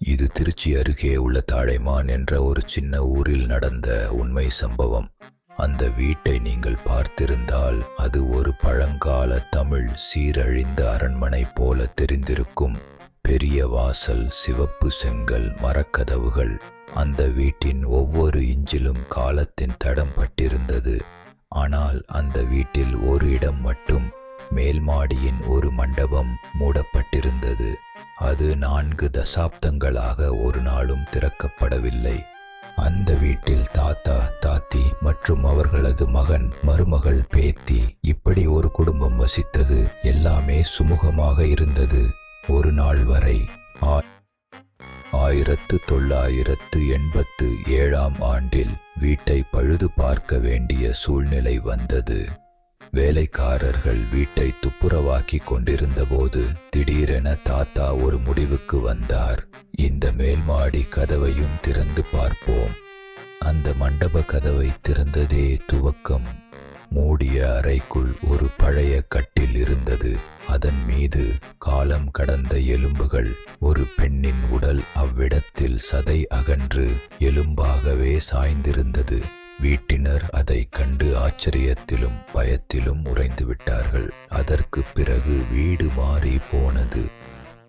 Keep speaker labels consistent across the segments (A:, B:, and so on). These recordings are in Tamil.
A: இது திருச்சி அருகே உள்ள தாழைமான் என்ற ஒரு சின்ன ஊரில் நடந்த உண்மை சம்பவம். அந்த வீட்டை நீங்கள் பார்த்திருந்தால் அது ஒரு பழங்கால தமிழ் சீரழிந்த அரண்மனை போல தெரிந்திருக்கும். பெரிய வாசல் சிவப்பு செங்கல் மரக்கதவுகள். அந்த வீட்டின் ஒவ்வொரு இஞ்சிலும் காலத்தின் தடம் பட்டிருந்தது. ஆனால் அந்த வீட்டில் ஒரு இடம் மட்டும் மேல் மாடியின் ஒரு மண்டபம் மூடப்பட்டிருந்தது. அது நான்கு தசாப்தங்களாக ஒரு நாளும் திறக்கப்படவில்லை. அந்த வீட்டில் தாத்தா தாத்தி மற்றும் அவர்களது மகன் மருமகள் பேத்தி இப்படி ஒரு குடும்பம் வசித்தது. எல்லாமே சுமூகமாக இருந்தது. ஒரு நாள் வரை ஆ- ஆயிரத்து தொள்ளாயிரத்து எண்பத்து ஏழாம் ஆண்டில் வீட்டை பழுது பார்க்க வேண்டிய சூழ்நிலை வந்தது. வேலைக்காரர்கள் வீட்டை துப்புரவாக்கி கொண்டிருந்தபோது திடீரென தாத்தா ஒரு முடிவுக்கு வந்தார். இந்த மேல்மாடி கதவையும் திறந்து பார்ப்போம். அந்த மண்டப கதவை திறந்ததே துவக்கம். மூடிய அறைக்குள் ஒரு பழைய கட்டில் இருந்தது. அதன் மீது காலம் கடந்த எலும்புகள் ஒரு பெண்ணின் உடல் அவ்விடத்தில் சதை அகன்று எலும்பாகவே சாய்ந்திருந்தது. வீட்டினர் அதை கண்டு ஆச்சரியத்திலும் பயத்திலும் உறைந்து விட்டார்கள். அதற்கு பிறகு வீடு மாறி போனது.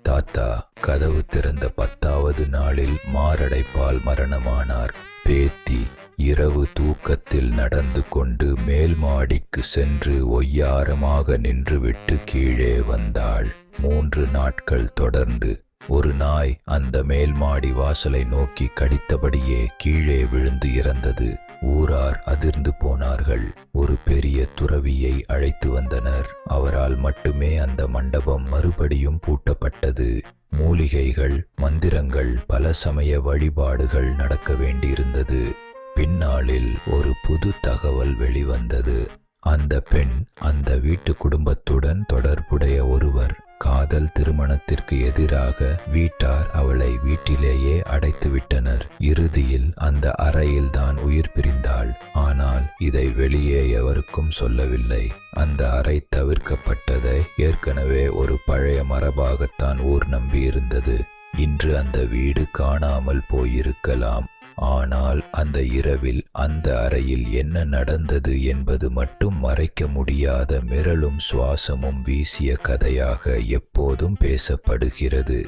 A: தாத்தா கதவு திறந்த பத்தாவது நாளில் மாரடைப்பால் மரணமானார். பேத்தி இரவு தூக்கத்தில் நடந்து கொண்டு மேல் மாடிக்கு சென்று ஒய்யாரமாக நின்றுவிட்டு கீழே வந்தாள். மூன்று நாட்கள் தொடர்ந்து ஒரு நாய் அந்த மேல் மாடி வாசலை நோக்கி கடித்தபடியே கீழே விழுந்து இறந்தது. ஊரார் அதிர்ந்து போனார்கள். ஒரு பெரிய துறவியை அழைத்து வந்தனர். அவரால் மட்டுமே அந்த மண்டபம் மறுபடியும் பூட்டப்பட்டது. மூலிகைகள் மந்திரங்கள் பல சமய வழிபாடுகள் நடக்க வேண்டியிருந்தது. பின்னாளில் ஒரு புது தகவல் வெளிவந்தது. அந்த பெண் அந்த வீட்டு குடும்பத்துடன் தொடர்புடைய ஒருவர் காதல் திருமணத்திற்கு எதிராக வீட்டார் அவளை வீட்டிலேயே அடைத்து விட்டனர் இறுதியில் அந்த அறையில்தான் உயிர் பிரிந்தாள். ஆனால் இதை வெளியே எவருக்கும் சொல்லவில்லை. அந்த அறை தவிர்க்கப்பட்டதை ஏற்கனவே ஒரு பழைய மரபாகத்தான் ஊர் நம்பியிருந்தது. இன்று அந்த வீடு காணாமல் போயிருக்கலாம். ஆனால் அந்த இரவில் அந்த அறையில் என்ன நடந்தது என்பது மட்டும் மறைக்க முடியாத மிரளும் சுவாசமும் வீசிய கதையாக எப்போதும் பேசப்படுகிறது.